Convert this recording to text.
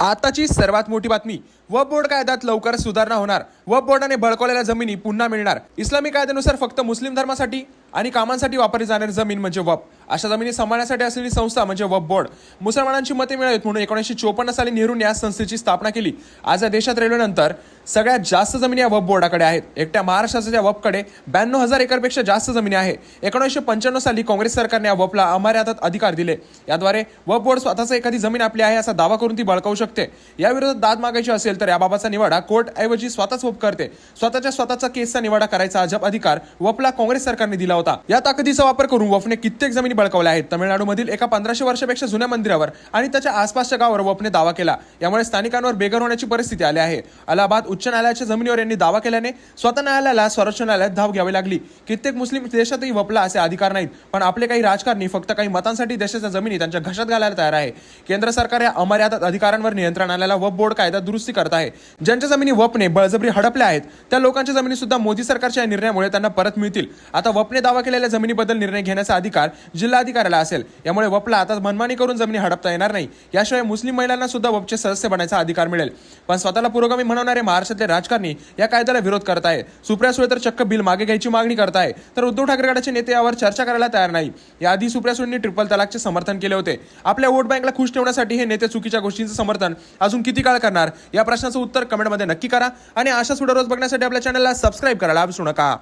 आताची सर्वात मोठी बातमी. वब बोर्ड कायद्यात लवकर सुधारणा होणार. वब बोर्डाने बळकवलेल्या जमिनी पुन्हा मिळणार. इस्लामी कायद्यानुसार फक्त मुस्लिम धर्मासाठी आणि कामांसाठी वापरली जाणारी जमीन म्हणजे वप अशा जमिनी सांभाळण्यासाठी असलेली संस्था म्हणजे वब बोर्ड मुसलमानांची मते मिळावीत म्हणून एकोणीसशे चोपन्न साली नेहरूने या संस्थेची स्थापना केली. आज या देशात रेल्वेनंतर सगळ्यात जास्त जमिनी या वब बोर्डाकडे आहेत. एकट्या महाराष्ट्राच्या वबकडे ब्याण्णव हजार एकरपेक्षा जास्त जमिनी आहे. एकोणीसशे पंच्याण्णव साली काँग्रेस सरकारने या वबला अमर्यादित अधिकार दिले. याद्वारे वब बोर्ड स्वतःच एखादी जमीन आपली आहे असा दावा करून ती बळकावू शकते. याविरोधात दाद मागायची असेल तर याबाबतचा निवाडा कोर्टऐवजी स्वतःच वप करते. स्वतःच्या स्वतःचा केसचा निवाडा करायचा अजब अधिकार वपला काँग्रेस सरकारने दिला होता. या ताकदीचा वापर करून वफने कित्येक जमिनी बळकावल्या आहेत. तमिळनाडूमधील एका पंधराशे वर्षापेक्षा जुन्या मंदिरावर आणि त्याच्या आसपासच्या गावावर वपने दावा केला. यामुळे स्थानिकांवर बेघर होण्याची परिस्थिती आली आहे. अलाहाबाद उच्च न्यायालयाच्या जमिनीवर यांनी दावा केल्याने स्वतः न्यायालयाला सर्वोच्च न्यायालयात धाव घ्यावी लागली. कित्येक मुस्लिम देशातही वपला असे अधिकार नाहीत. पण आपले काही राजकारणी फक्त काही मतांसाठी देशाच्या जमिनी त्यांच्या घशात घालायला तयार आहे. केंद्र सरकार या अमर्यादित अधिकारांवर नियंत्रण आणायला वप बोर्ड कायदा दुरुस्ती करत आहे. ज्यांच्या जमिनी वपने बळजबरी हडपल्या आहेत त्या लोकांच्या जमिनी सुद्धा मोदी सरकारच्या या निर्णयामुळे त्यांना परत मिळतील. आता वपने दावा केलेल्या जमिनीबद्दल निर्णय घेण्याचा अधिकार जिल्हाधिकाऱ्याला असेल. यामुळे वपला आता मनमानी करून जमिनी हडपता येणार नाही. याशिवाय मुस्लिम महिलांना सुद्धा वपचे सदस्य बनायचा अधिकार मिळेल. पण स्वतःला पुरोगामी म्हणवणारे महाराष्ट्रातले राजकारणी या कायद्याला विरोध करत आहे सुप्रिया सुळे तर चक्क बिल मागे घ्यायची मागणी करत आहे तर उद्धव ठाकरे गटाचे नेते यावर चर्चा करायला तयार नाही. याआधी सुप्रिया सुळेंनी ट्रिपल तलाकचे समर्थन केले होते. आपल्या वोट बँकला खुश ठेवण्यासाठी हे नेते चुकीच्या गोष्टींचं समर्थन अजून किती काळ करणार? या प्रश्नाचं उत्तर कमेंटमध्ये नक्की करा. आणि अशा सुद्धा रोज बघण्यासाठी आपल्या चॅनलला सबस्क्राईब करायला विसरू नका.